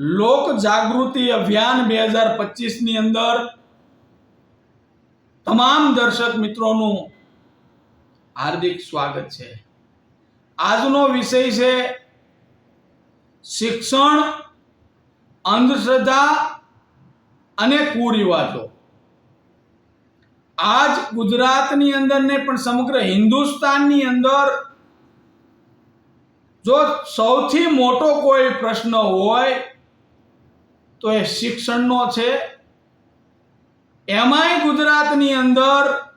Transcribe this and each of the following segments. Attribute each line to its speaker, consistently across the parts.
Speaker 1: લોક જાગૃતિ અભિયાન બે હજાર પચીસની અંદર તમામ દર્શક મિત્રોનું હાર્દિક સ્વાગત છે. આજનો વિષય છે શિક્ષણ, અંધશ્રદ્ધા અને કુરિવાજો. આજ ગુજરાતની અંદર ને પણ સમગ્ર હિન્દુસ્તાનની અંદર જો સૌથી મોટો કોઈ પ્રશ્ન હોય તો એ શિક્ષણનો છે. એમાંય ગુજરાતની અંદર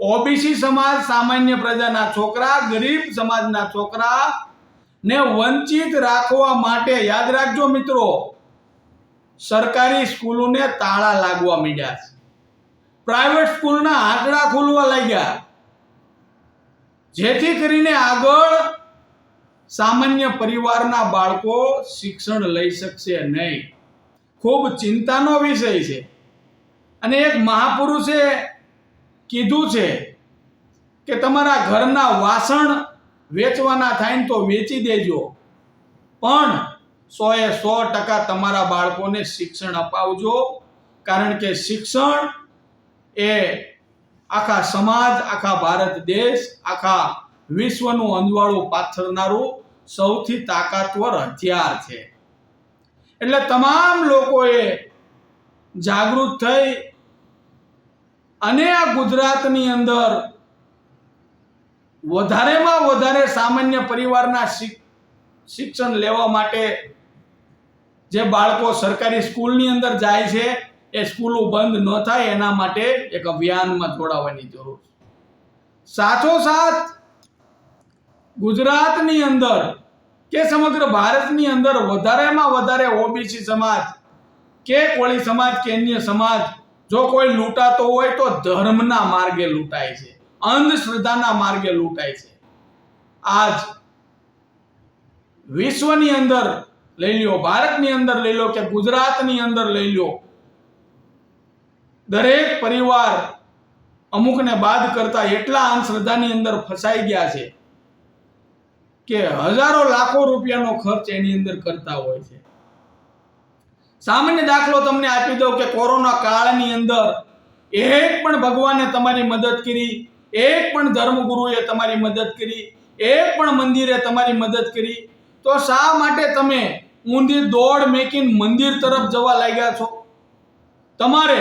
Speaker 1: ઓબીસી સમાજ સામાન્ય પ્રજાના છોકરા, ગરીબ સમાજના છોકરા ને વંચિત રાખવા માટે, યાદ રાખજો મિત્રો, સરકારી સ્કૂલોને તાળા લાગવા માંડ્યા છે. પ્રાઇવેટ સ્કૂલના આંકડા ખોલવા લાગ્યા. જેથી કરીને આગળ સામાન્ય પરિવારના બાળકો શિક્ષણ લઈ શકશે નહીં. ખૂબ ચિંતાનો વિષય છે. અને એક મહાપુરુષે કીધું છે કે તમારા ઘરના વાસણ વેચવાના થાય ને તો વેચી દેજો. પણ સો એ સો ટકા તમારા બાળકોને શિક્ષણ અપાવજો. કારણ કે શિક્ષણ એ આખા સમાજ, આખા ભારત દેશ, આખા વિશ્વનું અંજવાળું પાથરનારું સૌથી તાકાતવર હથિયાર છે. એટલે તમામ લોકોએ જાગૃત થઈ અને આ ગુજરાતની અંદર વધારેમાં વધારે સામાન્ય પરિવારના શિક- શિક્ષણ લેવા માટે જે બાળકો સરકારી સ્કૂલની અંદર જાય છે, એ સ્કૂલો બંધ ન થાય, એના માટે એક અભિયાનમાં જોડાવાની જરૂર છે. સાથોસાથ ગુજરાતની અંદર કે સમગ્ર ભારતની અંદર વધારેમાં વધારે ઓબીસી સમાજ કે કોળી સમાજ કે અન્ય સમાજ જો કોઈ લૂંટાતો હોય તો ધર્મના માર્ગે લૂંટાય છે, અંધશ્રદ્ધાના માર્ગે લૂંટાય છે. આજ વિશ્વની અંદર લઈ લ્યો, ભારતની અંદર લઈ લો કે ગુજરાતની અંદર લઈ લો દરેક પરિવાર અમુકને બાદ કરતા એટલા અંધશ્રદ્ધાની અંદર ફસાઈ ગયા છે કે હજારો લાખો રૂપિયાનો ખર્ચ એની અંદર કરતા હોય છે. સામાન્ય દાખલો તમને આપી દઉં કે કોરોના કાળની અંદર એક પણ ભગવાને તમારી મદદ કરી, એક પણ ધર્મગુરુએ તમારી મદદ કરી, એક પણ મંદિરે તમારી મદદ કરી. તો શા માટે તમે ઊંધી દોડ મેકીને મંદિર તરફ જવા લાગ્યા છો? તમારે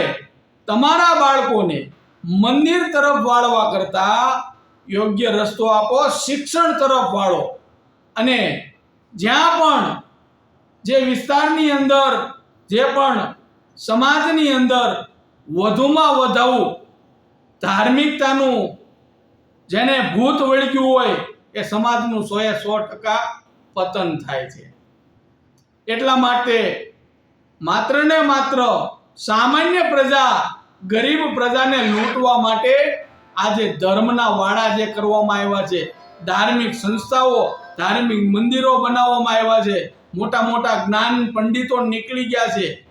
Speaker 1: તમારા બાળકોને મંદિર તરફ વાળવા કરતા યોગ્ય રસ્તો આપો, શિક્ષણ તરફ વાળો. અને જ્યાં પણ જે વિસ્તારની અંદર, જે પણ સમાજની અંદર વધુમાં વધુ ધાર્મિકતાનું જેને ભૂત વળગ્યું હોય, એ સમાજનું સો એ સો ટકા પતન થાય છે. એટલા માટે માત્ર ને માત્ર સામાન્ય પ્રજા, ગરીબ પ્રજાને લૂંટવા માટે આજે ધર્મના વાડા જે કરવામાં આવ્યા છે, ધાર્મિક સંસ્થાઓ, ધાર્મિક મંદિરો બનાવવામાં આવ્યા છે, મોટા મોટા જ્ઞાન પંડિતો નીકળી ગયા છે.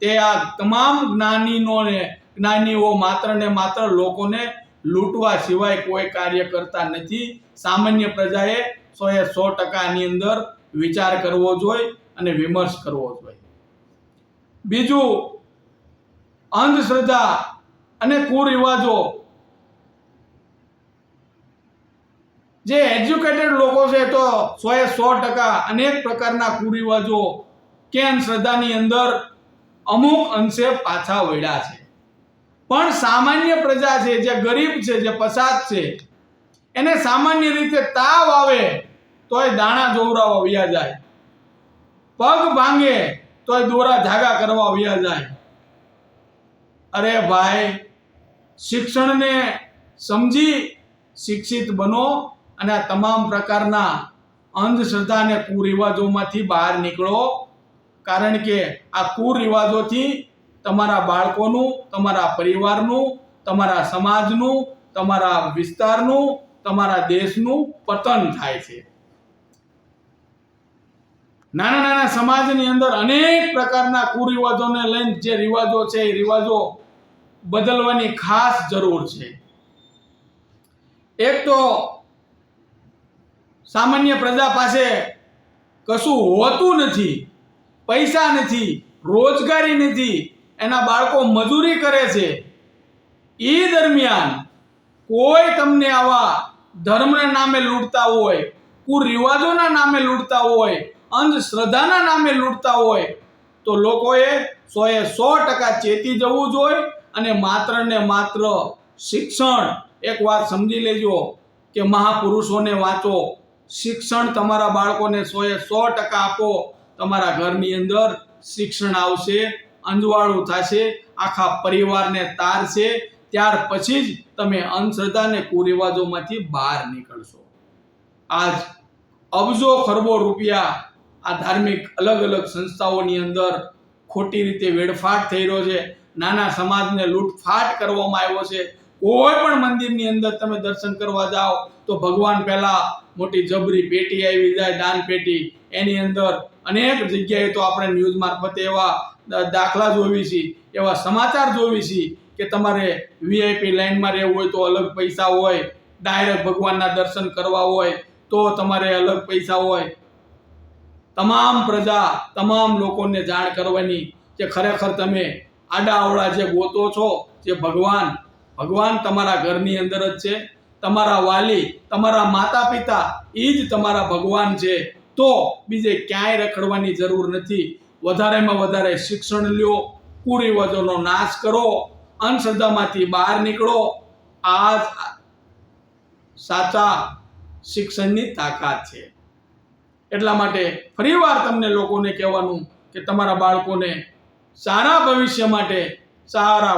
Speaker 1: તે આ તમામ જ્ઞાનીનોને, જ્ઞાનીઓ માત્ર ને માત્ર લોકોને લૂંટવા સિવાય કોઈ કાર્ય કરતા નથી. સામાન્ય પ્રજાએ સો એ સો ટકાની અંદર વિચાર કરવો જોઈએ અને વિમર્શ કરવો જોઈએ. બીજું, અંધશ્રદ્ધા અને કુરિવાજો જે એજ્યુકેટેડ લોકો છે તો સો એ સો ટકા અનેક પ્રકારના કુરિવાજો કે અંધશ્રદ્ધાની અંદર અમુક અંશે પાછા વળ્યા છે. પણ સામાન્ય પ્રજા છે, જે ગરીબ છે, જે પસાદ છે, એને સામાન્ય રીતે તાવ આવે તોય દાણા જોવરાવા વ્યા જાય. પગ ભાંગે તોય દોરા ધાગા કરવા વ્યા જાય. અરે ભાઈ, શિક્ષણને સમજી શિક્ષિત બનો અને આ તમામ પ્રકારના અંધશ્રદ્ધા અને કુરિવાજોમાંથી બહાર નીકળો. કારણ કે આ કુરિવાજોથી તમારા બાળકોનું, તમારા પરિવારનું, તમારા સમાજનું, તમારા વિસ્તારનું, તમારા દેશનું પતન થાય છે. નાના નાના સમાજની અંદર અનેક પ્રકારના કુરિવાજોને લઈને જે રિવાજો છે, એ રિવાજો બદલવાની ખાસ જરૂર છે. એક તો સામાન્ય પ્રજા પાસે કશું હોતું નથી, પૈસા નથી, રોજગારી નથી, એના બાળકો મજૂરી કરે છે. એ દરમિયાન કોઈ તમને આવા ધર્મના નામે લૂંટતા હોય, કુરિવાજોના નામે લૂંટતા હોય, અંધશ્રદ્ધાના નામે લૂંટતા હોય, તો લોકોએ સોએ સો ટકા ચેતી જવું જોઈએ અને માત્ર ને માત્ર શિક્ષણ. એક વાત સમજી લેજો કે મહાપુરુષોને વાંચો. શિક્ષણ તમારા બાળકોને સોએ સો ટકા આપો. તમારા ઘરની અંદર શિક્ષણ આવશે, અંજવાળું થશે, આખા પરિવારને તારશે, ત્યાર પછી જ તમે અંધશ્રદ્ધા અને કુરિવાજોમાંથી બહાર નીકળશો. આજ અબજો ખરબો રૂપિયા આ ધાર્મિક અલગ અલગ સંસ્થાઓની અંદર ખોટી રીતે વેડફાટ થઈ રહ્યો છે. નાના સમાજને લૂંટફાટ કરવામાં આવ્યો છે. કોઈ પણ મંદિરની અંદર તમે દર્શન કરવા જાઓ, તો ભગવાન પહેલા મોટી જબરી પેટી આવી જાય, દાન પેટી. એની અંદર અનેક જગ્યાએ તો આપણે ન્યૂઝ મારફતે એવા દાખલા જોવી છીએ એવા સમાચાર જોવી છીએ કે તમારે વીઆઈપી લાઇનમાં રહેવું હોય તો અલગ પૈસા હોય ડાયરેક્ટ ભગવાનના દર્શન કરવા હોય, તો તમારે અલગ પૈસા હોય. તમામ પ્રજા, તમામ લોકોને જાણ કરવાની કે ખરેખર તમે આડા અવળા જે ગોતો છો, જે ભગવાન ભગવાન તમારા ઘરની અંદર જ છે. તમારા વાલી, તમારા માતા પિતા એ જ તમારા ભગવાન છે. તો બીજે ક્યાંય રખડવાની જરૂર નથી. વધારેમાં વધારે શિક્ષણ લ્યો, કુરિવાજોનો નાશ કરો, અંધશ્રદ્ધામાંથી બહાર નીકળો. આ સાચા શિક્ષણની તાકાત છે. એટલા માટે ફરીવાર તમને લોકોને કહેવાનું કે તમારા બાળકોને સારા ભવિષ્ય માટે સારા